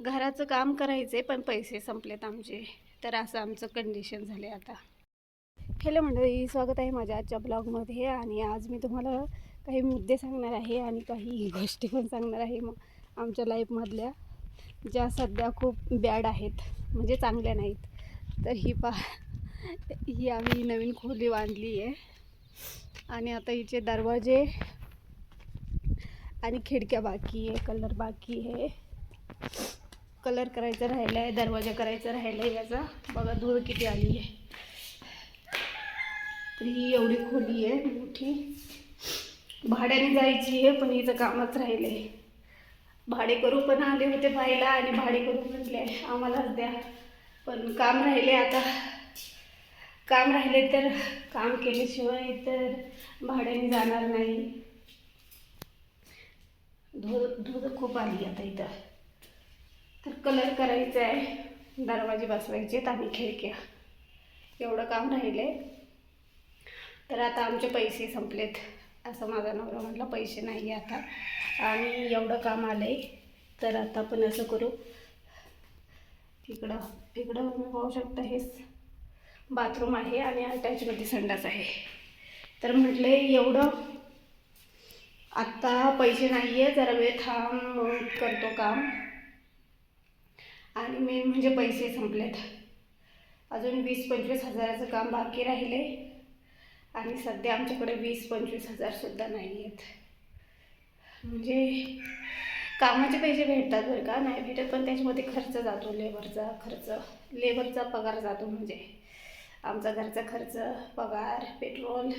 घराचं काम करायचे पण पैसे संपलेत आमचे. तर असं आमचं कंडिशन झाले आता. हॅलो मंडळी स्वागत आहे माझ्या आजच्या ब्लॉगमध्ये आणि आज मी तुम्हाला काही मुद्दे सांगणार आहे आणि काही गोष्टी पण सांगणार आहे मग आमच्या लाईफमधल्या ज्या सध्या खूप बॅड आहेत. म्हणजे चांगल्या नाहीत. तर ही पा ही आम्ही नवीन खोली बांधली आहे. आणि आता हिचे दरवाजे आणि खिडक्या बाकी आहे कलर बाकी आहे. कलर करायचा राहिला आहे दरवाजा करायचा राहिला आहे याचा. बघा धूळ किती आली आहे. तर ही एवढी खोली आहे मोठी. भाड्याने जायची आहे पण हिचं कामच राहिलं आहे भाडे करू पण आले होते पाहायला आणि भाडे करू म्हटले आम्हालाच द्या. पण काम राहिले आता. काम राहिले तर काम केल्याशिवाय तर भाड्याने जाणार नाही. धूळ धूळ खूप आली आता इथं. तर कलर करायचा आहे दरवाजे बसवायचे आहेत आणि खिडक्या. एवढं काम राहिले तर आता आमचे पैसे संपलेत. असं माझा नवरा म्हटलं पैसे नाही आहे आता. आणि एवढं काम आलं आहे तर आता आपण असं करू. इकडं इकडं तुम्ही पाहू शकता हेच बाथरूम आहे आणि अटॅचमध्ये संडास आहे. तर म्हटले एवढं आत्ता पैसे नाही आहे जरा वेळ थांब करतो काम. आणि मेन म्हणजे पैसे संपलेत. अजून वीस पंचवीस हजाराचं काम बाकी राहिले. आणि सध्या आमच्याकडे वीस पंचवीस हजारसुद्धा नाही आहेत म्हणजे कामाचे पैसे भेटतात बरं का? नाही भेटत पण त्याच्यामध्ये खर्च जातो लेबरचा खर्च. लेबरचा पगार जातो म्हणजे. आमचा घरचा खर्च पगार पेट्रोल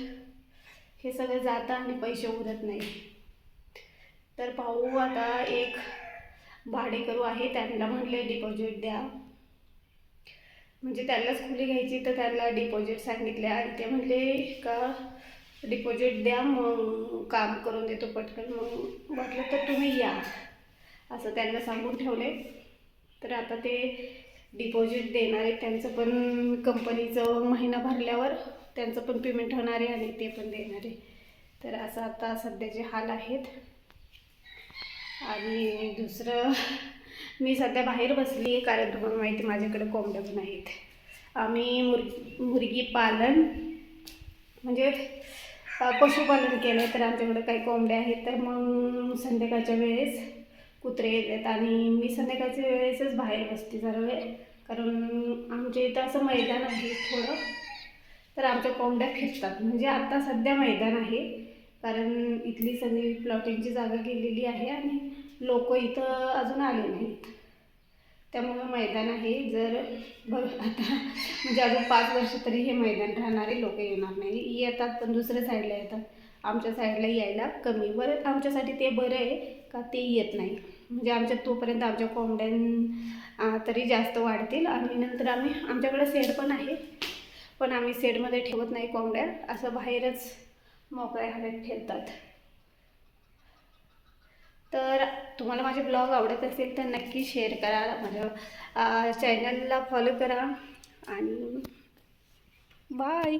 हे सगळं जातं आणि पैसे उरत नाही. तर पाहू आता एक भाडेकरू आहे त्यांना म्हटले डिपॉझिट द्या. म्हणजे त्यांनाच खोली घ्यायची तर त्यांना डिपॉझिट सांगितले आणि ते म्हटले का डिपॉझिट द्या मग काम करून देतो पटकन. मग म्हटलं तर तुम्ही या असं त्यांना सांगून ठेवले तर आता ते डिपॉझिट देणार आहे त्यांचं पण कंपनीचं महिना भरल्यावर त्यांचं पण पेमेंट होणार आहे आणि ते पण देणार आहे. तर असं आता सध्याचे हाल आहेत आणि दुसरं मी सध्या बाहेर बसली आहे कारण तुम्हाला माहिती माझ्याकडे कोंबड्या पण आहेत. आम्ही मुर मुर्गी पालन म्हणजे पशुपालन केलं तर आमच्याकडे काही कोंबड्या आहेत तर मग संध्याकाळच्या वेळेस कुत्रे येतात आणि मी संध्याकाळच्या वेळेसच बाहेर बसते जरा वेळ. कारण आमच्या इथं असं मैदान आहे थोडं तर आमच्या कोंबड्या फिरतात म्हणजे आता सध्या मैदान आहे कारण इथली सगळी प्लॉटिंगची जागा गेलेली आहे आणि लोक इथं अजून आले नाहीत. त्यामुळं मैदान आहे. जर बघ आता म्हणजे अजून पाच वर्ष तरी हे मैदान राहणारे लोक येणार नाही. येतात पण दुसऱ्या साईडला येतात. आमच्या साईडला यायला कमी. बरं आमच्यासाठी ते बरं आहे का ते येत नाही. म्हणजे आमच्या तोपर्यंत आमच्या कोंबड्यां तरी जास्त वाढतील आणि नंतर आम्ही आमच्याकडे सेड पण आहे. पण आम्ही सेडमध्ये ठेवत नाही कोंबड्या. असं बाहेरच मोकळ्या हवेत फिरतात. तर तुम्हाला माझे ब्लॉग आवडत असेल तर नक्की शेअर करा. माझ्या चॅनलला फॉलो करा. आणि बाय